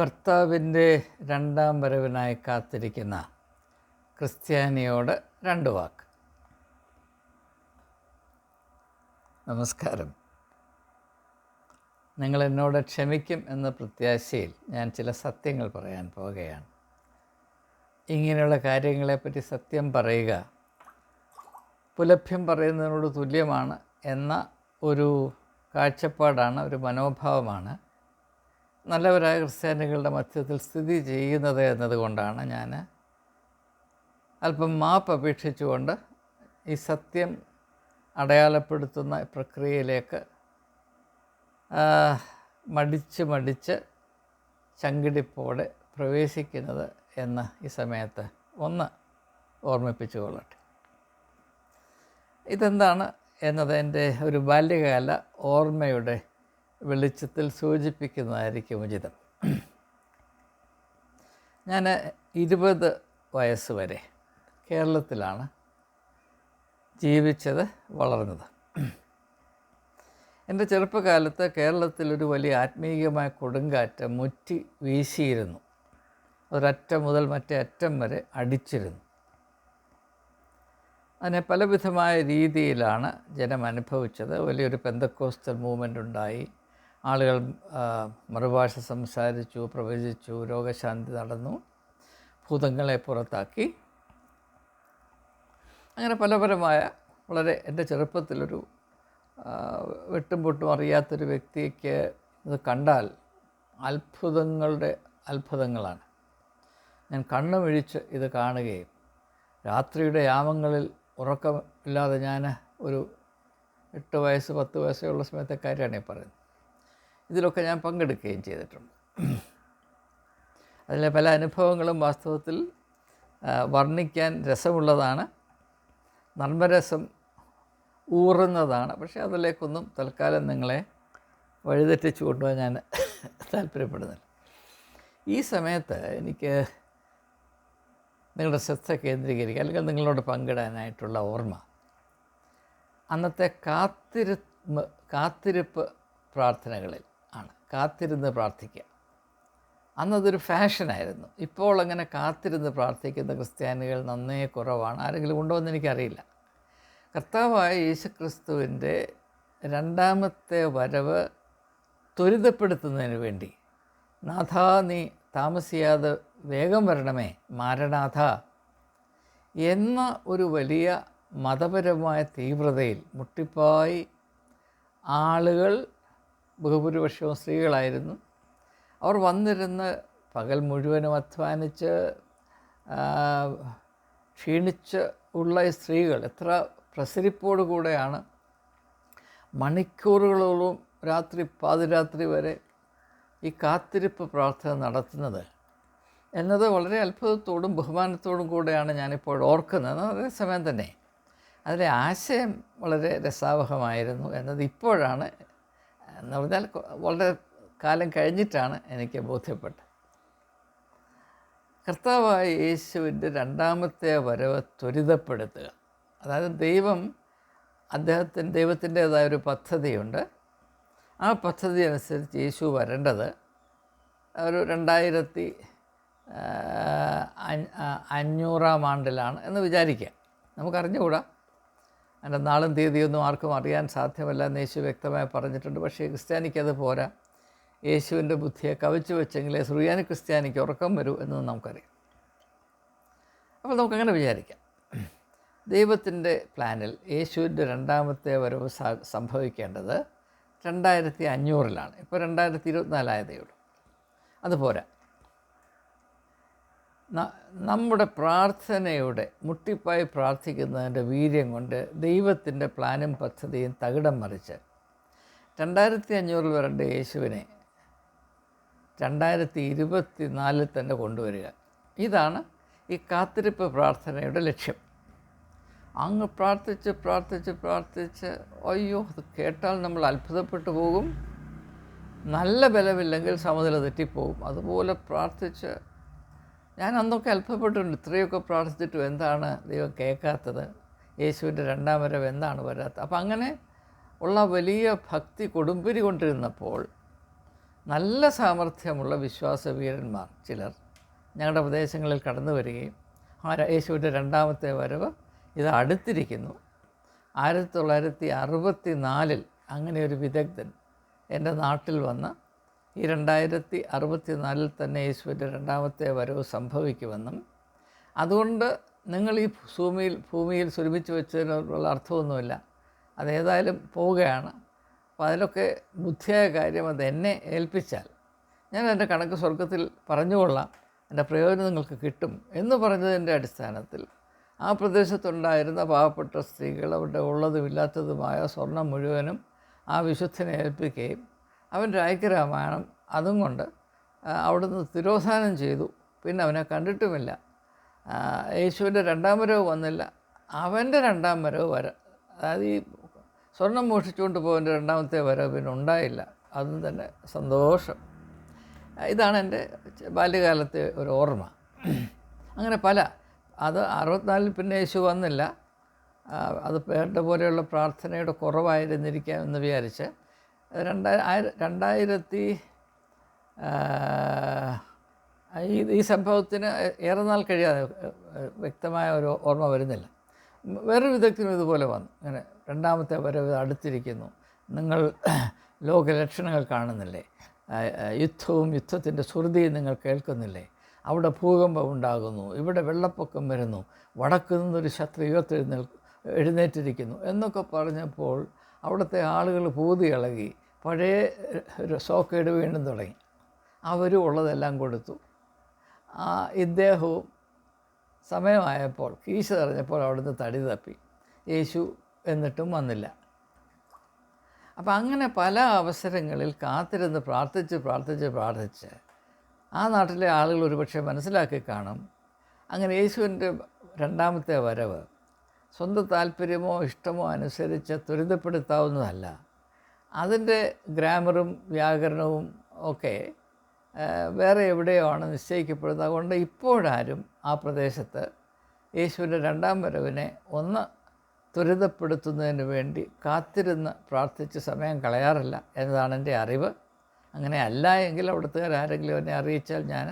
കർത്താവിന്റെ രണ്ടാം വരവിനായി കാത്തിരിക്കുന്ന ക്രിസ്ത്യാനിയോട് രണ്ട് വാക്ക്. നമസ്കാരം. നിങ്ങൾ എന്നോട് ക്ഷമിക്കും എന്ന പ്രത്യാശയിൽ ഞാൻ ചില സത്യങ്ങൾ പറയാൻ പോവുകയാണ്. ഇങ്ങനെയുള്ള കാര്യങ്ങളെപ്പറ്റി സത്യം പറയുക പുലഭ്യം പറയുന്നതിനോട് തുല്യമാണ് എന്ന ഒരു കാഴ്ചപ്പാടാണ് ഒരു മനോഭാവമാണ് നല്ലവരായ ക്രിസ്ത്യാനികളുടെ മധ്യത്തിൽ സ്ഥിതി ചെയ്യുന്നത് എന്നതുകൊണ്ടാണ് ഞാൻ അല്പം മാപ്പ് അപേക്ഷിച്ചുകൊണ്ട് ഈ സത്യം അടയാളപ്പെടുത്തുന്ന പ്രക്രിയയിലേക്ക് മടിച്ച് മടിച്ച് ചങ്കിടിപ്പോടെ പ്രവേശിക്കുന്നത് എന്ന് ഈ സമയത്ത് ഒന്ന് ഓർമ്മിപ്പിച്ചു കൊള്ളട്ടെ ഇതെന്താണ് എന്നത് എന്റെ ഒരു ബാല്യകാല ഓർമ്മയുടെ വെളിച്ചത്തിൽ സൂചിപ്പിക്കുന്നതായിരിക്കും ഉചിതം. ഞാൻ ഇരുപത് വയസ്സ് വരെ കേരളത്തിലാണ് ജീവിച്ചത് വളർന്നത്. എന്റെ ചെറുപ്പകാലത്ത് കേരളത്തിലൊരു വലിയ ആത്മീയമായ കൊടുങ്കാറ്റ് മുറ്റി വീശിയിരുന്നു. ഒരറ്റം മുതൽ മറ്റേ അറ്റം വരെ അടിച്ചിരുന്നു. അതിനെ പലവിധമായ രീതിയിലാണ് ജനം അനുഭവിച്ചത്. വലിയൊരു പെന്തക്കോസ്റ്റൽ മൂവ്മെന്റ് ഉണ്ടായി. ആളുകൾ മറുഭാഷ സംസാരിച്ചു പ്രവചിച്ചു രോഗശാന്തി നടന്നു ഭൂതങ്ങളെ പുറത്താക്കി. അങ്ങനെ പലപരമായ വളരെ എന്റെ ചെറുപ്പത്തിലൊരു വെട്ടും പൊട്ടും അറിയാത്തൊരു വ്യക്തിക്ക് ഇത് കണ്ടാൽ അത്ഭുതങ്ങളുടെ അത്ഭുതങ്ങളാണ്. ഞാൻ കണ്ണുമിഴിച്ച് ഇത് കാണുകയും രാത്രിയുടെ യാമങ്ങളിൽ ഉറക്കമില്ലാതെ ഞാൻ ഒരു എട്ട് വയസ്സ് പത്ത് വയസ്സേ ഉള്ള സമയത്തെ കാര്യമാണ് ഈ പറയുന്നത്. ഇതിലൊക്കെ ഞാൻ പങ്കെടുക്കുകയും ചെയ്തിട്ടുണ്ട്. അതിലെ പല അനുഭവങ്ങളും വാസ്തവത്തിൽ വർണിക്കാൻ രസമുള്ളതാണ്. നർമ്മരസം ഊറുന്നതാണ്. പക്ഷേ അതിലേക്കൊന്നും തൽക്കാലം നിങ്ങളെ വഴിതെറ്റിച്ചു കൊണ്ടുപോകാൻ ഞാൻ താല്പര്യപ്പെടുന്നില്ല. ഈ സമയത്ത് എനിക്ക് നിങ്ങളുടെ ശ്രദ്ധ കേന്ദ്രീകരിക്കുക അല്ലെങ്കിൽ നിങ്ങളോട് പങ്കിടാനായിട്ടുള്ള ഓർമ്മ. അന്നത്തെ കാത്തിരു കാത്തിരിപ്പ് പ്രാർത്ഥനകളിൽ കാത്തിരുന്ന് പ്രാർത്ഥിക്കുക. അന്നതൊരു ഫാഷനായിരുന്നു. ഇപ്പോൾ അങ്ങനെ കാത്തിരുന്ന് പ്രാർത്ഥിക്കുന്ന ക്രിസ്ത്യാനികൾ നന്നേ കുറവാണ്. ആരെങ്കിലും ഉണ്ടോ എന്ന് എനിക്കറിയില്ല. കർത്താവായ യേശുക്രിസ്തുവിന്റെ രണ്ടാമത്തെ വരവ് ത്വരിതപ്പെടുത്തുന്നതിന് വേണ്ടി നാഥ നീ താമസിയാതെ വേഗം വരണമേ മാരനാഥ എന്ന ഒരു വലിയ മതപരമായ തീവ്രതയിൽ മുട്ടിപ്പായി ആളുകൾ ബഹുഭൂരിപക്ഷവും സ്ത്രീകളായിരുന്നു. അവർ വന്നിരുന്ന് പകൽ മുഴുവനും അധ്വാനിച്ച് ക്ഷീണിച്ച് ഉള്ള സ്ത്രീകൾ എത്ര പ്രസരിപ്പോടു കൂടെയാണ്. മണിക്കൂറുകളോളം രാത്രി പാതിരാത്രി വരെ ഈ കാത്തിരിപ്പ് പ്രാർത്ഥന നടത്തുന്നത്. എന്നത് വളരെ അത്ഭുതത്തോടും ബഹുമാനത്തോടും കൂടെയാണ് ഞാനിപ്പോൾ ഓർക്കുന്നത്. അതേസമയം തന്നെ അതിലെ ആശയം വളരെ രസാവഹമായിരുന്നു. എന്നത് ഇപ്പോഴാണ് എന്ന് പറഞ്ഞാൽ വളരെ കാലം കഴിഞ്ഞിട്ടാണ് എനിക്ക് ബോധ്യപ്പെട്ടത്. കർത്താവായ യേശുവിന്റെ രണ്ടാമത്തെ വരവ് ത്വരിതപ്പെടുത്തുക. അതായത് ദൈവം അദ്ദേഹത്തിന് ദൈവത്തിന്റേതായ ഒരു പദ്ധതിയുണ്ട്. ആ പദ്ധതി അനുസരിച്ച് യേശു വരേണ്ടത് ഒരു രണ്ടായിരത്തി അഞ്ഞൂറാം ആണ്ടിലാണ് എന്ന് വിചാരിക്കുക നമുക്കറിഞ്ഞുകൂടാ? അതിന്റെ നാളും തീയതിയൊന്നും ആർക്കും അറിയാൻ സാധ്യമല്ല എന്ന് യേശു വ്യക്തമായി പറഞ്ഞിട്ടുണ്ട്. പക്ഷേ ക്രിസ്ത്യാനിക്ക് അത് പോരാ. യേശുവിന്റെ ബുദ്ധിയെ കവച്ചു വെച്ചെങ്കിലേ സുറിയാനി ക്രിസ്ത്യാനിക്ക് ഉറക്കം വരൂ എന്ന് നമുക്കറിയാം. അപ്പോൾ നമുക്കങ്ങനെ വിചാരിക്കാം. ദൈവത്തിന്റെ പ്ലാനിൽ യേശുവിന്റെ രണ്ടാമത്തെ വരവ് സംഭവിക്കേണ്ടത് രണ്ടായിരത്തി അഞ്ഞൂറിലാണ്. ഇപ്പോൾ രണ്ടായിരത്തി ഇരുപത്തിനാലായതേ ഉള്ളൂ. അതുപോരാ നമ്മുടെ പ്രാർത്ഥനയുടെ മുട്ടിപ്പായി പ്രാർത്ഥിക്കുന്നതിന്റെ വീര്യം കൊണ്ട് ദൈവത്തിന്റെ പ്ലാനും പദ്ധതിയും തകിടം മറിച്ച്. രണ്ടായിരത്തി അഞ്ഞൂറിൽ വരേണ്ട യേശുവിനെ രണ്ടായിരത്തി ഇരുപത്തി നാലിൽ തന്നെ കൊണ്ടുവരിക. ഇതാണ് ഈ കാത്തിരിപ്പ് പ്രാർത്ഥനയുടെ ലക്ഷ്യം. അങ്ങ് പ്രാർത്ഥിച്ച് പ്രാർത്ഥിച്ച് പ്രാർത്ഥിച്ച് അയ്യോ അത് കേട്ടാൽ നമ്മൾ അത്ഭുതപ്പെട്ടു പോകും. നല്ല ബലമില്ലെങ്കിൽ സമനില തെറ്റിപ്പോകും. അതുപോലെ പ്രാർത്ഥിച്ച് ഞാൻ അന്നൊക്കെ അത്ഭുതപ്പെട്ടിട്ടുണ്ട്. ഇത്രയൊക്കെ പ്രാർത്ഥിച്ചിട്ടും എന്താണ് ദൈവം കേൾക്കാത്തത്? യേശുവിന്റെ രണ്ടാം വരവ് എന്താണ് വരാത്തത് അപ്പം അങ്ങനെ ഉള്ള വലിയ ഭക്തി കൊടുമ്പിരി കൊണ്ടിരുന്നപ്പോൾ നല്ല സാമർഥ്യമുള്ള വിശ്വാസവീരന്മാർ ചിലർ ഞങ്ങളുടെ പ്രദേശങ്ങളിൽ കടന്നു വരികയും ആ യേശുവിന്റെ രണ്ടാമത്തെ വരവ് ഇത് അടുത്തിരിക്കുന്നു. ആയിരത്തി തൊള്ളായിരത്തി അറുപത്തി നാലിൽ അങ്ങനെ ഒരു വിദഗ്ധൻ എന്റെ നാട്ടിൽ വന്ന് ഈ രണ്ടായിരത്തി അറുപത്തി നാലിൽ തന്നെ യേശുവിന്റെ രണ്ടാമത്തെ വരവ് സംഭവിക്കുമെന്നും അതുകൊണ്ട് നിങ്ങൾ ഈ ഭൂമിയിൽ ഭൂമിയിൽ സുരഭിച്ച് വെച്ചതിനുള്ള അർത്ഥമൊന്നുമില്ല. അതേതായാലും പോവുകയാണ്. അപ്പോൾ അതിലൊക്കെ ബുദ്ധിയായ കാര്യം അത് എന്നെ ഏൽപ്പിച്ചാൽ ഞാൻ എന്റെ കണക്ക് സ്വർഗത്തിൽ പറഞ്ഞുകൊള്ളാം. എന്റെ പ്രയോജനം നിങ്ങൾക്ക് കിട്ടും എന്ന് പറഞ്ഞതിന്റെ അടിസ്ഥാനത്തിൽ ആ പ്രദേശത്തുണ്ടായിരുന്ന പാവപ്പെട്ട സ്ത്രീകൾ അവരുടെ ഉള്ളതും ഇല്ലാത്തതുമായ സ്വർണം മുഴുവനും ആ വിശുദ്ധനെ ഏൽപ്പിക്കുകയും അവന്റെ രാമായണം അതും കൊണ്ട് അവിടുന്ന് തിരോധാനം ചെയ്തു. പിന്നെ അവനെ കണ്ടിട്ടുമില്ല. യേശുവിന്റെ രണ്ടാം വരവ് വന്നില്ല. അവന്റെ രണ്ടാം വരവ് വര അതായത് ഈ സ്വർണം മോഷിച്ചുകൊണ്ട് പോകുന്ന രണ്ടാമത്തെ വരവ് പിന്നെ ഉണ്ടായില്ല. അതും തന്നെ സന്തോഷം. ഇതാണ് എന്റെ ബാല്യകാലത്തെ ഒരു ഓർമ്മ. അങ്ങനെ പല അത് അറുപത്തിനാലിൽ പിന്നെ യേശു വന്നില്ല. അത് വേണ്ട പോലെയുള്ള പ്രാർത്ഥനയുടെ കുറവായിരുന്നിരിക്കാം എന്ന് വിചാരിച്ച് രണ്ടാ ആയിര- രണ്ടായിരത്തി ഈ സംഭവത്തിന് ഏറെ നാൾ കഴിയാതെ വ്യക്തമായ ഒരു ഓർമ്മ വരുന്നില്ല. വേറൊരു വിധത്തിനും ഇതുപോലെ വന്നു. ഇങ്ങനെ രണ്ടാമത്തെ വരവ് അടുത്തിരിക്കുന്നു. നിങ്ങൾ ലോകലക്ഷണങ്ങൾ കാണുന്നില്ലേ? യുദ്ധവും യുദ്ധത്തിന്റെ ശ്രുതിയും നിങ്ങൾ കേൾക്കുന്നില്ലേ? അവിടെ ഭൂകമ്പം ഉണ്ടാകുന്നു. ഇവിടെ വെള്ളപ്പൊക്കം വരുന്നു. വടക്കു നിന്നൊരു ശത്രു ഉയർത്തെഴുന്നേൽ എഴുന്നേറ്റിരിക്കുന്നു. എന്നൊക്കെ പറഞ്ഞപ്പോൾ അവിടുത്തെ ആളുകൾ പൂതി ഇളകി പഴയ സോക്കേട് വീണ്ടും തുടങ്ങി. അവരും ഉള്ളതെല്ലാം കൊടുത്തു. ആ ഇദ്ദേഹവും സമയമായപ്പോൾ കീശ തെറിഞ്ഞപ്പോൾ അവിടുന്ന് തടി തപ്പി. യേശു എന്നിട്ടും വന്നില്ല. അപ്പം അങ്ങനെ പല അവസരങ്ങളിൽ കാത്തിരുന്ന് പ്രാർത്ഥിച്ച് പ്രാർത്ഥിച്ച് പ്രാർത്ഥിച്ച് ആ നാട്ടിലെ ആളുകൾ ഒരുപക്ഷെ മനസ്സിലാക്കി കാണും. അങ്ങനെ യേശുവിന്റെ രണ്ടാമത്തെ വരവ് സ്വന്തം താല്പര്യമോ ഇഷ്ടമോ അനുസരിച്ച് ത്വരിതപ്പെടുത്താവുന്നതല്ല. അതിന്റെ ഗ്രാമറും വ്യാകരണവും ഒക്കെ വേറെ എവിടെയോ ആണ് നിശ്ചയിക്കപ്പെടുന്നത്. അതുകൊണ്ട് ഇപ്പോഴാരും ആ പ്രദേശത്ത് യേശുവിന്റെ രണ്ടാം വരവിനെ ഒന്ന് ത്വരിതപ്പെടുത്തുന്നതിന് വേണ്ടി കാത്തിരുന്ന് പ്രാർത്ഥിച്ച് സമയം കളയാറില്ല എന്നതാണ് എന്റെ അറിവ്. അങ്ങനെ അല്ല എങ്കിൽ അവിടുത്തെ ആരെങ്കിലും എന്നെ അറിയിച്ചാൽ ഞാൻ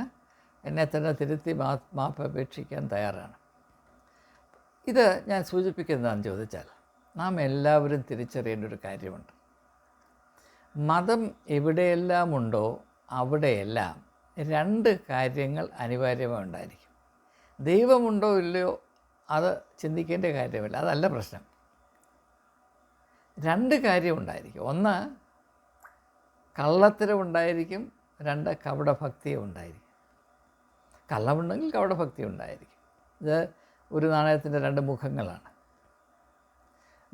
എന്നെ തന്നെ തിരുത്തി മാ മാപ്പ് അപേക്ഷിക്കാൻ തയ്യാറാണ്. ഇത് ഞാൻ സൂചിപ്പിക്കുന്നതാണെന്ന് ചോദിച്ചാൽ നാം എല്ലാവരും തിരിച്ചറിയേണ്ട ഒരു കാര്യമുണ്ട്. മതം എവിടെയെല്ലാം ഉണ്ടോ അവിടെയെല്ലാം രണ്ട് കാര്യങ്ങൾ അനിവാര്യമായി ഉണ്ടായിരിക്കും. ദൈവമുണ്ടോ ഇല്ലയോ അത് ചിന്തിക്കേണ്ട കാര്യമില്ല. അതല്ല പ്രശ്നം. രണ്ട് കാര്യമുണ്ടായിരിക്കും ഒന്ന് കള്ളത്തരമുണ്ടായിരിക്കും. രണ്ട് കപടഭക്തിയും ഉണ്ടായിരിക്കും കള്ളമുണ്ടെങ്കിൽ കപടഭക്തി ഉണ്ടായിരിക്കും ഇത് ഒരു നാണയത്തിന്റെ രണ്ട് മുഖങ്ങളാണ്.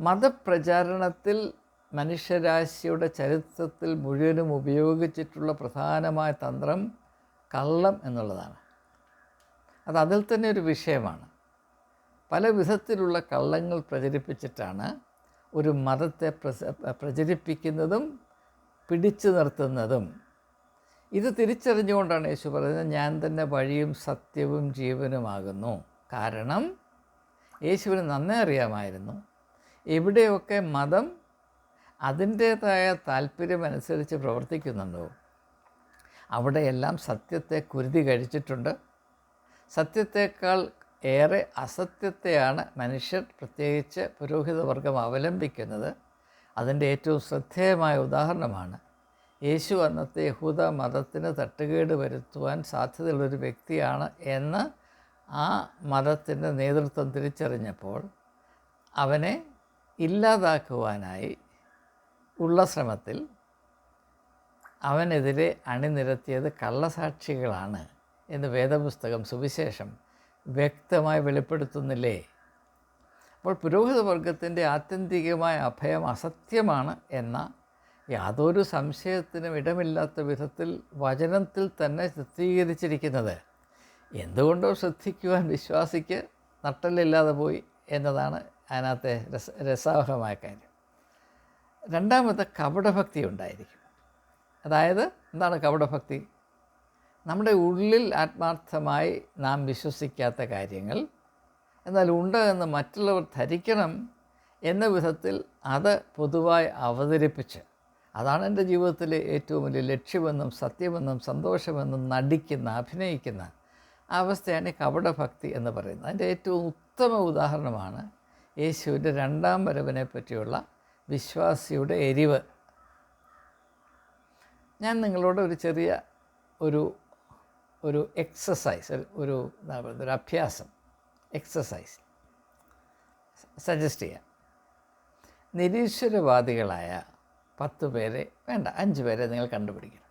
മതപ്രചാരണത്തിൽ മനുഷ്യരാശിയുടെ ചരിത്രത്തിൽ മുഴുവനും ഉപയോഗിച്ചിട്ടുള്ള പ്രധാനമായ തന്ത്രം കള്ളം എന്നുള്ളതാണ്. അത് അതിൽ തന്നെ ഒരു വിഷയമാണ്. പല വിധത്തിലുള്ള കള്ളങ്ങൾ പ്രചരിപ്പിച്ചിട്ടാണ് ഒരു മതത്തെ പ്രചരിപ്പിക്കുന്നതും പിടിച്ചു നിർത്തുന്നതും. ഇത് തിരിച്ചറിഞ്ഞുകൊണ്ടാണ് യേശു പറയുന്നത് ഞാൻ തന്നെ വഴിയും സത്യവും ജീവനുമാകുന്നു. കാരണം യേശുവിന് നന്നേ അറിയാമായിരുന്നു. എവിടെയൊക്കെ മതം അതിന്റേതായ താല്പര്യമനുസരിച്ച് പ്രവർത്തിക്കുന്നുണ്ടോ? അവിടെയെല്ലാം സത്യത്തെ കുരുതി കഴിച്ചിട്ടുണ്ട്. സത്യത്തേക്കാൾ ഏറെ അസത്യത്തെയാണ് മനുഷ്യർ പ്രത്യേകിച്ച് പുരോഹിതവർഗം അവലംബിക്കുന്നത്. അതിന്റെ ഏറ്റവും ശ്രദ്ധേയമായ ഉദാഹരണമാണ് യേശു അന്നത്തെ യഹൂദ മതത്തിന് തട്ടുകേട് വരുത്തുവാൻ സാധ്യതയുള്ളൊരു വ്യക്തിയാണ് എന്ന് ആ മതത്തിന്റെ നേതൃത്വം തിരിച്ചറിഞ്ഞപ്പോൾ അവനെ ഇല്ലാതാക്കുവാനായി ഉള്ള ശ്രമത്തിൽ അവനെതിരെ അണിനിരത്തിയത് കള്ളസാക്ഷികളാണ് എന്ന് വേദപുസ്തകം സുവിശേഷം വ്യക്തമായി വെളിപ്പെടുത്തുന്നില്ലേ? അപ്പോൾ പുരോഹിത വർഗത്തിന്റെ ആത്യന്തികമായ അഭയം അസത്യമാണ് എന്ന യാതൊരു സംശയത്തിനും ഇടമില്ലാത്ത വിധത്തിൽ വചനത്തിൽ തന്നെ ചിത്രീകരിച്ചിരിക്കുന്നത്. എന്തുകൊണ്ടോ ശ്രദ്ധിക്കുവാൻ വിശ്വാസിക്ക് നട്ടലില്ലാതെ പോയി എന്നതാണ് അതിനകത്തെ രസ രസാവഹമായ കാര്യം. രണ്ടാമത്തെ കപടഭക്തി ഉണ്ടായിരിക്കും. അതായത് എന്താണ് കപടഭക്തി? നമ്മുടെ ഉള്ളിൽ ആത്മാർത്ഥമായി നാം വിശ്വസിക്കാത്ത കാര്യങ്ങൾ എന്നാൽ ഉണ്ട് എന്ന് മറ്റുള്ളവർ ധരിക്കണം എന്ന വിധത്തിൽ അത് പൊതുവായി അവതരിപ്പിച്ച് അതാണ് എന്റെ ജീവിതത്തിലെ ഏറ്റവും വലിയ ലക്ഷ്യമെന്നും സത്യമെന്നും സന്തോഷമെന്നും നടിക്കുന്ന അഭിനയിക്കുന്ന അവസ്ഥയാണ് കപടഭക്തി എന്ന് പറയുന്നത്. അതിന്റെ ഏറ്റവും ഉത്തമ ഉദാഹരണമാണ് യേശുവിന്റെ രണ്ടാം വരവിനെ പറ്റിയുള്ള വിശ്വാസിയുടെ എരിവ്. ഞാൻ നിങ്ങളോട് ഒരു ചെറിയ ഒരു ഒരു എക്സസൈസ് ഒരു എന്താ പറയുന്നത് ഒരു അഭ്യാസം എക്സസൈസ് സജസ്റ്റ് ചെയ്യാം. നിരീശ്വരവാദികളായ പത്ത് പേരെ വേണ്ട അഞ്ച് പേരെ നിങ്ങൾ കണ്ടുപിടിക്കണം.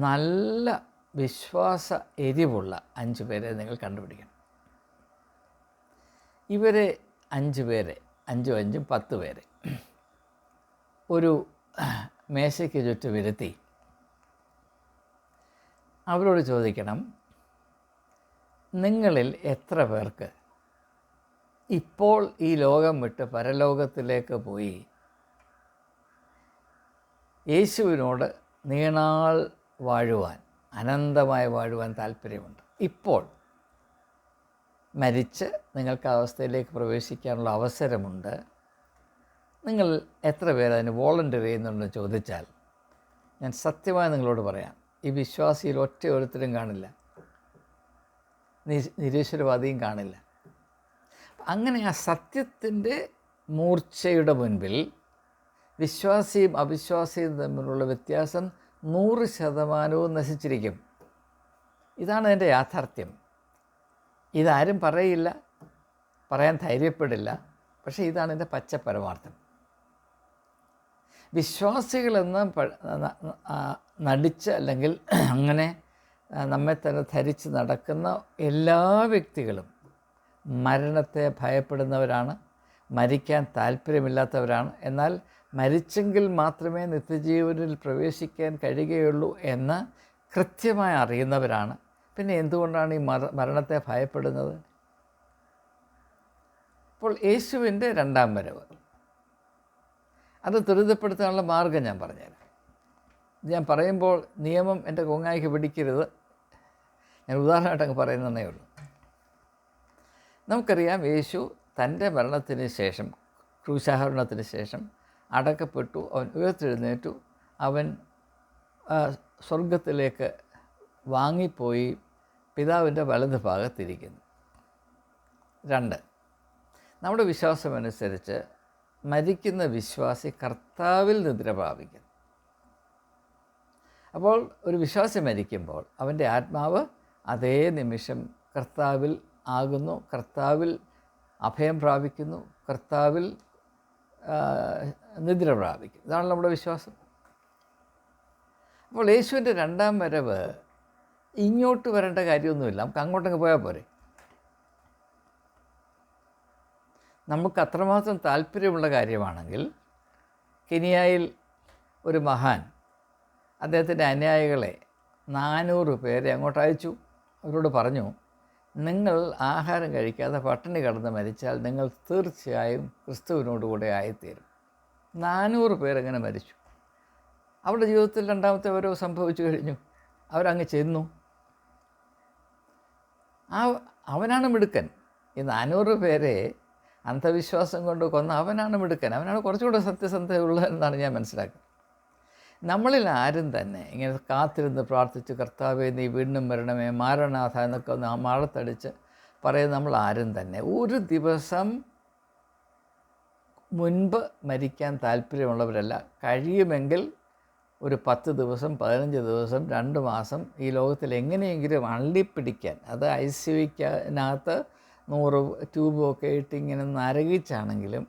നല്ല വിശ്വാസ എരിവുള്ള അഞ്ച് പേരെ നിങ്ങൾ കണ്ടുപിടിക്കണം. ഇവരെ അഞ്ച് പേരെ അഞ്ചും അഞ്ചും പത്ത് പേരെ ഒരു മേശയ്ക്ക് ചുറ്റും ഇരുത്തി അവരോട് ചോദിക്കണം നിങ്ങളിൽ എത്ര പേർക്ക് ഇപ്പോൾ ഈ ലോകം വിട്ട് പരലോകത്തിലേക്ക് പോയി? യേശുവിനോട് നീണാൾ വാഴുവാൻ അനന്തമായി വാഴുവാൻ താല്പര്യമുണ്ട്. ഇപ്പോൾ മരിച്ച് നിങ്ങൾക്ക് അവസ്ഥയിലേക്ക് പ്രവേശിക്കാനുള്ള അവസരമുണ്ട്. നിങ്ങൾ എത്ര പേര് അതിന് വോളണ്ടിയർ ചെയ്യുന്നുണ്ടെന്ന് ചോദിച്ചാൽ ഞാൻ സത്യമായി നിങ്ങളോട് പറയാം ഈ വിശ്വാസിയിൽ ഒറ്റ ഒരുത്തരും കാണില്ല. നിരീശ്വരവാദിയും കാണില്ല. അങ്ങനെ ആ സത്യത്തിന്റെ മൂർച്ചയുടെ മുൻപിൽ വിശ്വാസിയും അവിശ്വാസിയും തമ്മിലുള്ള വ്യത്യാസം നൂറ് ശതമാനവും നശിച്ചിരിക്കും. ഇതാണ് എന്റെ യാഥാർത്ഥ്യം. ഇതാരും പറയില്ല പറയാൻ ധൈര്യപ്പെടില്ല പക്ഷേ ഇതാണ് എന്റെ പച്ച പരമാർത്ഥം വിശ്വാസികളെന്ന് നടിച്ച് അല്ലെങ്കിൽ അങ്ങനെ നമ്മെ തന്നെ ധരിച്ച് നടക്കുന്ന എല്ലാ വ്യക്തികളും മരണത്തെ ഭയപ്പെടുന്നവരാണ് മരിക്കാൻ താല്പര്യമില്ലാത്തവരാണ്. എന്നാൽ മരിച്ചെങ്കിൽ മാത്രമേ നിത്യജീവനിൽ പ്രവേശിക്കാൻ കഴിയുകയുള്ളൂ എന്ന് കൃത്യമായി അറിയുന്നവരാണ്. പിന്നെ എന്തുകൊണ്ടാണ് ഈ മര മരണത്തെ ഭയപ്പെടുന്നത്? അപ്പോൾ യേശുവിന്റെ രണ്ടാം വരവ്. അത് ത്വരിതപ്പെടുത്താനുള്ള മാർഗം ഞാൻ പറഞ്ഞുതരാം. ഞാൻ പറയുമ്പോൾ നിയമം എന്റെ കൊങ്ങായിക്ക് പിടിക്കരുത്. ഞാൻ ഉദാഹരണമായിട്ട് അങ്ങ് പറയുന്നതേ ഉള്ളൂ. നമുക്കറിയാം യേശു തന്റെ മരണത്തിന് ശേഷം ക്രൂശാഹരണത്തിന് ശേഷം അടക്കപ്പെട്ടു അവൻ ഉയർത്തെഴുന്നേറ്റു. അവൻ സ്വർഗത്തിലേക്ക് വാങ്ങിപ്പോയി പിതാവിന്റെ വലത് ഭാഗത്തിരിക്കുന്നു. രണ്ട് നമ്മുടെ വിശ്വാസമനുസരിച്ച് മരിക്കുന്ന വിശ്വാസി കർത്താവിൽ നിദ്ര പ്രാപിക്കുന്നു അപ്പോൾ ഒരു വിശ്വാസി മരിക്കുമ്പോൾ അവന്റെ ആത്മാവ് അതേ നിമിഷം കർത്താവിൽ ആകുന്നു കർത്താവിൽ അഭയം പ്രാപിക്കുന്നു കർത്താവിൽ നിദ്ര പ്രാപിക്കും. ഇതാണ് നമ്മുടെ വിശ്വാസം. അപ്പോൾ യേശുവിന്റെ രണ്ടാം വരവ് ഇങ്ങോട്ട് വരേണ്ട കാര്യമൊന്നുമില്ല. നമുക്ക് അങ്ങോട്ടങ്ങ് പോയാൽ പോരെ. നമുക്ക് അത്രമാത്രം താല്പര്യമുള്ള കാര്യമാണെങ്കിൽ കെനിയായിൽ ഒരു മഹാൻ അദ്ദേഹത്തിന്റെ അനുയായികളെ നാനൂറ് പേരെ അങ്ങോട്ട് അയച്ചു. അവരോട് പറഞ്ഞു നിങ്ങൾ ആഹാരം കഴിക്കാതെ പട്ടിണി കിടന്ന് മരിച്ചാൽ നിങ്ങൾ തീർച്ചയായും ക്രിസ്തുവിനോട് കൂടെ ആയിത്തീരും. നാനൂറ് പേരങ്ങനെ മരിച്ചു. അവരുടെ ജീവിതത്തിൽ രണ്ടാമത്തെ ഓരോ സംഭവിച്ചു കഴിഞ്ഞു. അവരങ്ങ് ചെന്നു. ആ അവനാണ് മിടുക്കൻ. ഈ നാനൂറ് പേരെ അന്ധവിശ്വാസം കൊണ്ട് കൊന്ന അവനാണ് മിടുക്കൻ. അവനാണ് കുറച്ചുകൂടെ സത്യസന്ധതയുള്ളതെന്നാണ് ഞാൻ മനസ്സിലാക്കുന്നത്. നമ്മളിൽ ആരും തന്നെ ഇങ്ങനെ കാത്തിരുന്ന് പ്രാർത്ഥിച്ച് കർത്താവേ നീ വീണ്ടും വരണമേ മാരണാഥ എന്നൊക്കെ ഒന്ന് മാളത്തടിച്ച് പറയുന്ന നമ്മൾ ആരും തന്നെ. ഒരു ദിവസം മുൻപ് മരിക്കാൻ താല്പര്യമുള്ളവരല്ല. കഴിയുമെങ്കിൽ ഒരു പത്ത് ദിവസം പതിനഞ്ച് ദിവസം രണ്ട് മാസം ഈ ലോകത്തിൽ എങ്ങനെയെങ്കിലും അള്ളിപ്പിടിക്കാൻ അത് ഐ സി യുക്കകത്ത് നൂറ് ട്യൂബൊക്കെ ഇട്ട് ഇങ്ങനെ നരകിച്ചാണെങ്കിലും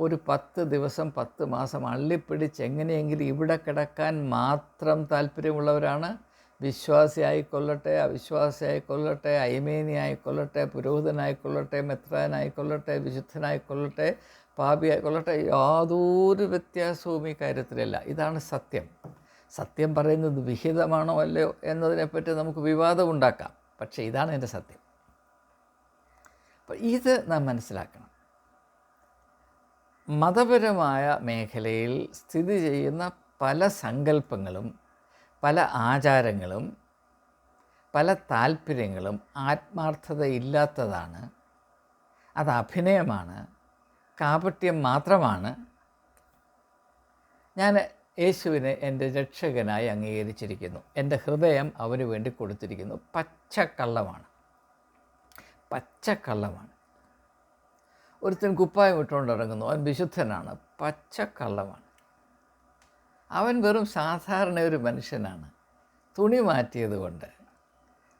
ഒരു പത്ത് ദിവസം പത്ത് മാസം അള്ളിപ്പിടിച്ച് എങ്ങനെയെങ്കിലും ഇവിടെ കിടക്കാൻ മാത്രം താല്പര്യമുള്ളവരാണ്. വിശ്വാസിയായിക്കൊള്ളട്ടെ അവിശ്വാസിയായിക്കൊള്ളട്ടെ അയ്മേനിയായിക്കൊള്ളട്ടെ പുരോഹിതനായിക്കൊള്ളട്ടെ മെത്രാനായിക്കൊള്ളട്ടെ വിശുദ്ധനായിക്കൊള്ളട്ടെ പാപിയായിക്കൊള്ളട്ടെ യാതൊരു വ്യത്യാസവും ഈ കാര്യത്തിലില്ല. ഇതാണ് സത്യം. സത്യം പറയുന്നത് വിഹിതമാണോ അല്ലയോ എന്നതിനെപ്പറ്റി നമുക്ക് വിവാദമുണ്ടാക്കാം. പക്ഷേ ഇതാണ് എന്റെ സത്യം. അപ്പോൾ ഇത് നാം മനസ്സിലാക്കണം. മതപരമായ മേഖലയിൽ സ്ഥിതി ചെയ്യുന്ന പല സങ്കല്പങ്ങളും പല ആചാരങ്ങളും പല താല്പര്യങ്ങളും ആത്മാർത്ഥതയില്ലാത്തതാണ്. അത് അഭിനയമാണ് കാപട്യം മാത്രമാണ്. ഞാൻ യേശുവിനെ എന്റെ രക്ഷകനായി അംഗീകരിച്ചിരിക്കുന്നു. എന്റെ ഹൃദയം അവന് വേണ്ടി കൊടുത്തിരിക്കുന്നു. പച്ചക്കള്ളമാണ്. പച്ചക്കള്ളമാണ്. ഒരുത്തൻ കുപ്പായം ഇട്ടുകൊണ്ട് ഇറങ്ങുന്നു അവൻ വിശുദ്ധനാണ്. പച്ചക്കള്ളമാണ് അവൻ വെറും സാധാരണ ഒരു മനുഷ്യനാണ്. തുണി മാറ്റിയത് കൊണ്ട്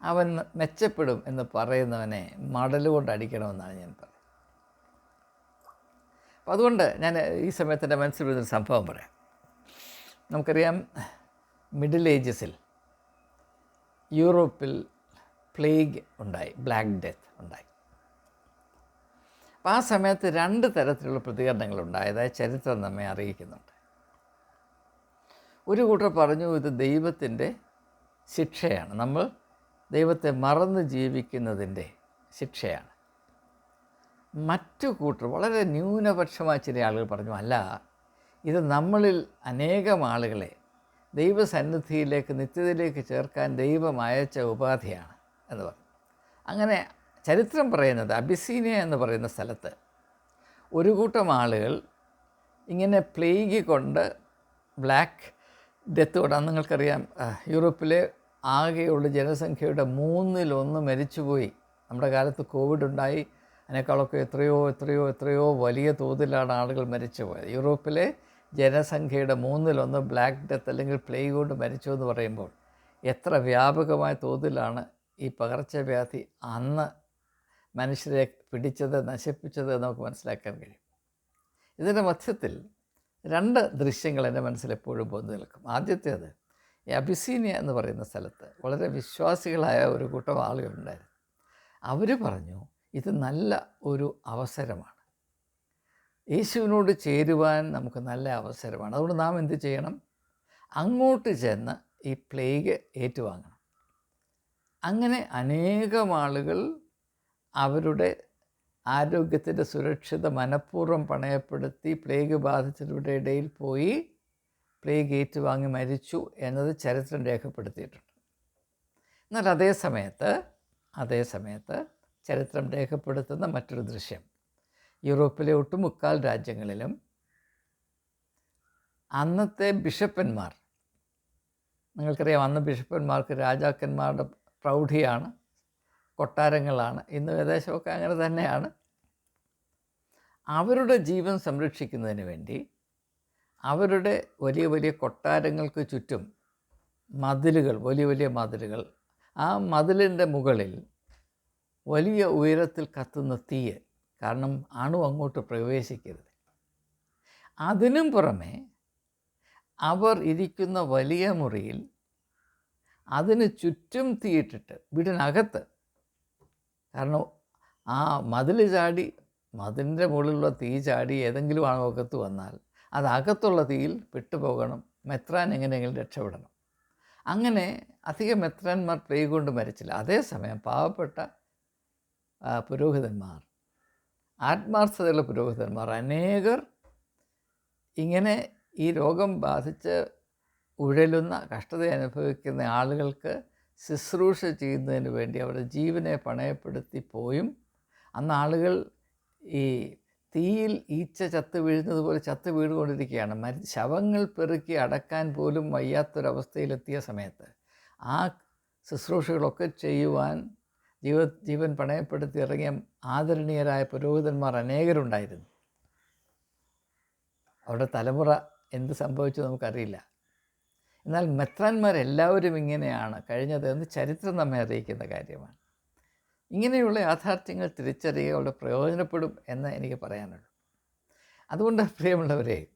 അവൻ മെച്ചപ്പെടും എന്ന് പറയുന്നവനെ മടലുകൊണ്ട് കൊണ്ട് അടിക്കണമെന്നാണ് ഞാൻ പറയുന്നത്. അപ്പോൾ അതുകൊണ്ട് ഞാൻ ഈ സമയത്ത് എന്റെ മനസ്സിൽ വരുന്നൊരു സംഭവം പറയാം. നമുക്കറിയാം മിഡിൽ ഏജസിൽ യൂറോപ്പിൽ പ്ലേഗ് ഉണ്ടായി ബ്ലാക്ക് ഡെത്ത് ഉണ്ടായി. അപ്പോൾ ആ സമയത്ത് രണ്ട് തരത്തിലുള്ള പ്രതികരണങ്ങൾ ഉണ്ടായതായി ചരിത്രം നമ്മെ അറിയിക്കുന്നുണ്ട്. ഒരു കൂട്ടർ പറഞ്ഞു ഇത് ദൈവത്തിന്റെ ശിക്ഷയാണ്. നമ്മൾ ദൈവത്തെ മറന്ന് ജീവിക്കുന്നതിന്റെ ശിക്ഷയാണ്. മറ്റു കൂട്ടർ വളരെ ന്യൂനപക്ഷമായ ചില ആളുകൾ പറഞ്ഞു അല്ല ഇത് നമ്മളിൽ അനേകം ആളുകളെ ദൈവസന്നിധിയിലേക്ക് നിത്യതയിലേക്ക് ചേർക്കാൻ ദൈവം അയച്ച ഉപാധിയാണ് എന്ന് പറഞ്ഞു. അങ്ങനെ ചരിത്രം പറയുന്നത് അബിസീനിയ എന്ന് പറയുന്ന സ്ഥലത്ത് ഒരു കൂട്ടം ആളുകൾ ഇങ്ങനെ പ്ലേഗ് കൊണ്ട് ബ്ലാക്ക് ഡെത്ത് കൊണ്ട് അന്ന് നിങ്ങൾക്കറിയാം യൂറോപ്പിലെ ആകെയുള്ള ജനസംഖ്യയുടെ മൂന്നിലൊന്ന് മരിച്ചുപോയി. നമ്മുടെ കാലത്ത് കോവിഡ് ഉണ്ടായി. അതിനേക്കാളൊക്കെ എത്രയോ എത്രയോ എത്രയോ വലിയ തോതിലാണ് ആളുകൾ മരിച്ചു പോയത് യൂറോപ്പിലെ ജനസംഖ്യയുടെ മൂന്നിലൊന്ന് ബ്ലാക്ക് ഡെത്ത് അല്ലെങ്കിൽ പ്ലേഗ് കൊണ്ട് മരിച്ചു എന്ന് പറയുമ്പോൾ എത്ര വ്യാപകമായ തോതിലാണ് ഈ പകർച്ചവ്യാധി അന്ന് മനുഷ്യരെ പിടിച്ചത് നശിപ്പിച്ചത് നമുക്ക് മനസ്സിലാക്കാൻ കഴിയും. ഇതിന്റെ മധ്യത്തിൽ രണ്ട് ദൃശ്യങ്ങൾ എന്റെ മനസ്സിൽ എപ്പോഴും പോന്നു നിൽക്കും. ആദ്യത്തേത് ഈ അബിസീനിയ എന്ന് പറയുന്ന സ്ഥലത്ത് വളരെ വിശ്വാസികളായ ഒരു കൂട്ടം ആളുകളുണ്ടായിരുന്നു. അവർ പറഞ്ഞു ഇത് നല്ല ഒരു അവസരമാണ്. യേശുവിനോട് ചേരുവാൻ നമുക്ക് നല്ല അവസരമാണ്. അതുകൊണ്ട് നാം എന്ത് ചെയ്യണം? അങ്ങോട്ട് ചെന്ന് ഈ പ്ലേഗ് ഏറ്റുവാങ്ങണം. അങ്ങനെ അനേകം ആളുകൾ അവരുടെ ആരോഗ്യത്തിന്റെ സുരക്ഷിത മനഃപൂർവം പണയപ്പെടുത്തി പ്ലേഗ് ബാധിച്ചവരുടെ ഇടയിൽ പോയി പ്ലേഗ് ഏറ്റുവാങ്ങി മരിച്ചു എന്നത് ചരിത്രം രേഖപ്പെടുത്തിയിട്ടുണ്ട്. എന്നാൽ അതേ സമയത്ത് അതേ സമയത്ത് ചരിത്രം രേഖപ്പെടുത്തുന്ന മറ്റൊരു ദൃശ്യം. യൂറോപ്പിലെ ഒട്ടുമുക്കാൽ രാജ്യങ്ങളിലും അന്നത്തെ ബിഷപ്പന്മാർ നിങ്ങൾക്കറിയാം അന്ന് ബിഷപ്പന്മാർക്ക് രാജാക്കന്മാരുടെ പ്രൗഢിയാണ്. കൊട്ടാരങ്ങളാണ്. ഇന്ന് ഏകദേശമൊക്കെ അങ്ങനെ തന്നെയാണ്. അവരുടെ ജീവൻ സംരക്ഷിക്കുന്നതിന് വേണ്ടി അവരുടെ വലിയ വലിയ കൊട്ടാരങ്ങൾക്ക് ചുറ്റും മതിലുകൾ വലിയ വലിയ മതിലുകൾ. ആ മതിലിന്റെ മുകളിൽ വലിയ ഉയരത്തിൽ കത്തുന്ന തീയ് കാരണം അണു അങ്ങോട്ട് പ്രവേശിക്കരുത്. അതിനും പുറമെ അവർ ഇരിക്കുന്ന വലിയ മുറിയിൽ അതിന് ചുറ്റും തീയിട്ടിട്ട് വീടിനകത്ത് കാരണം ആ മതിൽ ചാടി മതിലിന്റെ മുകളിലുള്ള തീ ചാടി ഏതെങ്കിലും അണുവകത്ത് വന്നാൽ അത് അകത്തുള്ള തീയിൽ പെട്ടുപോകണം മെത്രാൻ എങ്ങനെയെങ്കിലും രക്ഷപ്പെടണം. അങ്ങനെ അധികം മെത്രാന്മാർ പ്ലേഗ് കൊണ്ട് മരിച്ചില്ല. അതേസമയം പാവപ്പെട്ട പുരോഹിതന്മാർ ആത്മാർത്ഥതയുള്ള പുരോഹിതന്മാർ അനേകർ ഇങ്ങനെ ഈ രോഗം ബാധിച്ച് ഉഴലുന്ന കഷ്ടത അനുഭവിക്കുന്ന ആളുകൾക്ക് ശുശ്രൂഷ ചെയ്യുന്നതിന് വേണ്ടി അവരുടെ ജീവനെ പണയപ്പെടുത്തി പോയും. അന്ന് ആളുകൾ ഈ തീയിൽ ഈച്ച ചത്ത് വീഴുന്നത് പോലെ ചത്ത് വീണുകൊണ്ടിരിക്കുകയാണ്. മരി ശവങ്ങൾ പെറുക്കി അടക്കാൻ പോലും വയ്യാത്തൊരവസ്ഥയിലെത്തിയ സമയത്ത് ആ ശുശ്രൂഷകളൊക്കെ ചെയ്യുവാൻ ജീവ ജീവൻ പണയപ്പെടുത്തി ഇറങ്ങിയ ആദരണീയരായ പുരോഹിതന്മാർ അനേകരുണ്ടായിരുന്നു. അവരുടെ തലമുറ എന്ത് സംഭവിച്ചു നമുക്കറിയില്ല. എന്നാൽ മെത്രാന്മാരെല്ലാവരും ഇങ്ങനെയാണ്. കഴിഞ്ഞത് എന്ന് ചരിത്രം നമ്മെ അറിയിക്കുന്ന കാര്യമാണ്. ഇങ്ങനെയുള്ള യാഥാർത്ഥ്യങ്ങൾ തിരിച്ചറിയുക അവിടെ പ്രയോജനപ്പെടും എന്ന് എനിക്ക് പറയാനുള്ളൂ. അതുകൊണ്ട് പ്രിയമുള്ളവരെ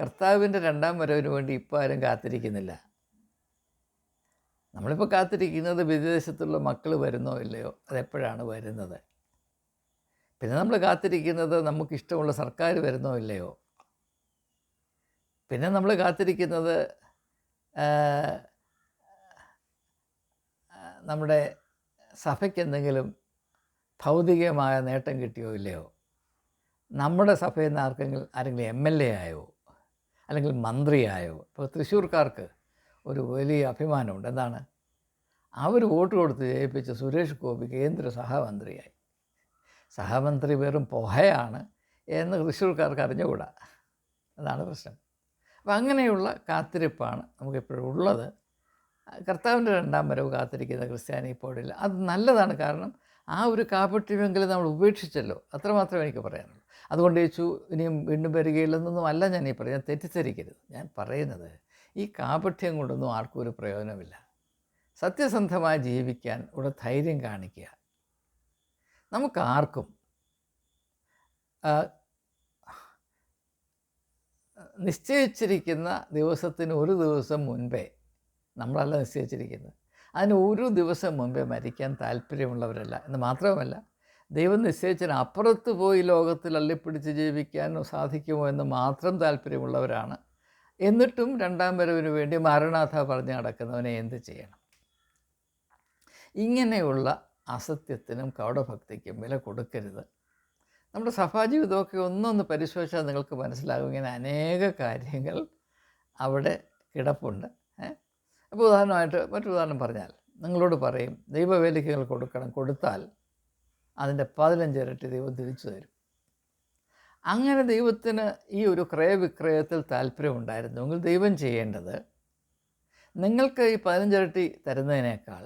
കർത്താവിന്റെ രണ്ടാം വരവിന് വേണ്ടി ഇപ്പോൾ ആരും കാത്തിരിക്കുന്നില്ല. നമ്മളിപ്പോൾ കാത്തിരിക്കുന്നത് വിദേശത്തുള്ള മക്കൾ വരുന്നോ ഇല്ലയോ അതെപ്പോഴാണ് വരുന്നത്? പിന്നെ നമ്മൾ കാത്തിരിക്കുന്നത് നമുക്കിഷ്ടമുള്ള സർക്കാർ വരുന്നോ ഇല്ലയോ? പിന്നെ നമ്മൾ കാത്തിരിക്കുന്നത് നമ്മുടെ സഭയ്ക്ക് എന്തെങ്കിലും ഭൗതികമായ നേട്ടം കിട്ടിയോ ഇല്ലയോ? നമ്മുടെ സഭയിൽ നിന്ന് ആർക്കെങ്കിലും ആരെങ്കിലും എം എൽ എ ആയോ? അല്ലെങ്കിൽ മന്ത്രിയായോ? ഇപ്പോൾ തൃശ്ശൂർക്കാർക്ക് ഒരു വലിയ അഭിമാനമുണ്ട്. എന്താണ്? അവർ വോട്ട് കൊടുത്ത് ജയിപ്പിച്ച സുരേഷ് ഗോപി കേന്ദ്ര സഹമന്ത്രിയായി. സഹമന്ത്രി വെറും പൊഹയാണ് എന്ന് തൃശ്ശൂർക്കാർക്ക് അറിഞ്ഞുകൂടാ? അതാണ് പ്രശ്നം. അപ്പം അങ്ങനെയുള്ള കാത്തിരിപ്പാണ് നമുക്കെപ്പോഴും ഉള്ളത്. കർത്താവിന്റെ രണ്ടാം വരവ് കാത്തിരിക്കുന്ന ക്രിസ്ത്യാനി ഇപ്പോഴില്ല അത് നല്ലതാണ് കാരണം ആ ഒരു കാപട്യമെങ്കിലും നമ്മൾ ഉപേക്ഷിച്ചല്ലോ. അത്രമാത്രമേ എനിക്ക് പറയാനുള്ളൂ. അതുകൊണ്ട് ചോദിച്ചു ഇനിയും വീണ്ടും വരികയില്ലെന്നൊന്നും അല്ല ഞാൻ ഈ പറയുന്നത്. തെറ്റിദ്ധരിക്കരുത്. ഞാൻ പറയുന്നത് ഈ കാപട്യം കൊണ്ടൊന്നും ആർക്കും ഒരു പ്രയോജനമില്ല. സത്യസന്ധമായി ജീവിക്കാൻ ഇവിടെ ധൈര്യം കാണിക്കുക. നമുക്കാർക്കും നിശ്ചയിച്ചിരിക്കുന്ന ദിവസത്തിന് ഒരു ദിവസം മുൻപേ നമ്മളല്ല നിശ്ചയിച്ചിരിക്കുന്നത്. അതിന് ഒരു ദിവസം മുൻപേ മരിക്കാൻ താല്പര്യമുള്ളവരല്ല എന്ന് മാത്രവുമല്ല ദൈവം നിശ്ചയിച്ചതിന് അപ്പുറത്ത് പോയി ലോകത്തിൽ അള്ളിപ്പിടിച്ച് ജീവിക്കാൻ സാധിക്കുമോ എന്ന് മാത്രം താല്പര്യമുള്ളവരാണ്. എന്നിട്ടും രണ്ടാം വരവിന് വേണ്ടി മാരണാഥ പറഞ്ഞ് നടക്കുന്നവനെ എന്ത് ചെയ്യണം? ഇങ്ങനെയുള്ള അസത്യത്തിനും കൗടഭക്തിക്കും വില കൊടുക്കരുത്. നമ്മുടെ സഭാജീവിതമൊക്കെ ഒന്നൊന്ന് പരിശോധിച്ചാൽ നിങ്ങൾക്ക് മനസ്സിലാകും ഇങ്ങനെ അനേക കാര്യങ്ങൾ അവിടെ കിടപ്പുണ്ട്? അപ്പോൾ ഉദാഹരണമായിട്ട് മറ്റൊരു ഉദാഹരണം പറഞ്ഞാൽ നിങ്ങളോട് പറയും ദൈവവേലിക്ക് നിങ്ങൾ കൊടുക്കണം കൊടുത്താൽ അതിന്റെ പതിനഞ്ച് ഇരട്ടി ദൈവം തിരിച്ചു തരും അങ്ങനെ ദൈവത്തിന് ഈ ഒരു ക്രയവിക്രയത്തിൽ താല്പര്യമുണ്ടായിരുന്നുവെങ്കിൽ ദൈവം ചെയ്യേണ്ടത് നിങ്ങൾക്ക് ഈ പതിനഞ്ചിരട്ടി തരുന്നതിനേക്കാൾ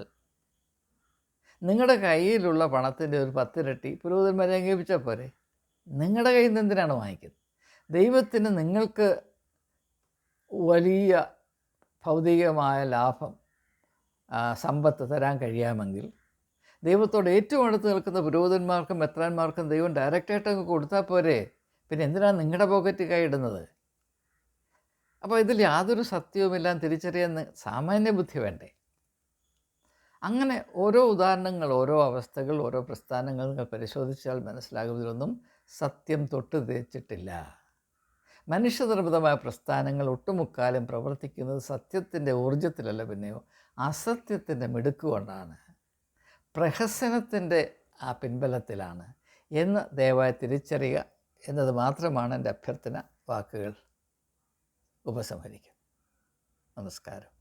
നിങ്ങളുടെ കയ്യിലുള്ള പണത്തിന്റെ ഒരു പത്തിരട്ടി പുരോഹിതന്മാരെ അംഗീകരിച്ചാൽ പോരെ? നിങ്ങളുടെ കയ്യിൽ നിന്ന് എന്തിനാണ് വാങ്ങിക്കുന്നത്? ദൈവത്തിന് നിങ്ങൾക്ക് വലിയ ഭൗതികമായ ലാഭം സമ്പത്ത് തരാൻ കഴിയാമെങ്കിൽ ദൈവത്തോട് ഏറ്റവും അടുത്ത് നിൽക്കുന്ന പുരോഹിതന്മാർക്കും മെത്രാന്മാർക്കും ദൈവം ഡയറക്റ്റായിട്ട് അങ്ങ് കൊടുത്താൽ പോരെ? പിന്നെ എന്തിനാണ് നിങ്ങളുടെ പോക്കറ്റ് കൈയിടുന്നത്? അപ്പോൾ ഇതിൽ യാതൊരു സത്യവുമില്ലാന്ന് തിരിച്ചറിയാൻ സാമാന്യ ബുദ്ധി വേണ്ടേ? അങ്ങനെ ഓരോ ഉദാഹരണങ്ങൾ ഓരോ അവസ്ഥകൾ ഓരോ പ്രസ്ഥാനങ്ങൾ നിങ്ങൾ പരിശോധിച്ചാൽ മനസ്സിലാകുന്നതിലൊന്നും സത്യം തൊട്ട് തേച്ചിട്ടില്ല മനുഷ്യനിർമ്മിതമായ പ്രസ്ഥാനങ്ങൾ ഒട്ടുമുക്കാലും പ്രവർത്തിക്കുന്നത് സത്യത്തിന്റെ ഊർജത്തിലല്ല പിന്നെയോ അസത്യത്തിന്റെ മിടുക്കുകൊണ്ടാണ് പ്രഹസനത്തിന്റെ ആ പിൻബലത്തിലാണ് എന്ന് ദയവായി തിരിച്ചറിയുക എന്നത് മാത്രമാണ് എന്റെ അഭ്യർത്ഥന വാക്കുകൾ ഉപസംഹരിക്കും. നമസ്കാരം.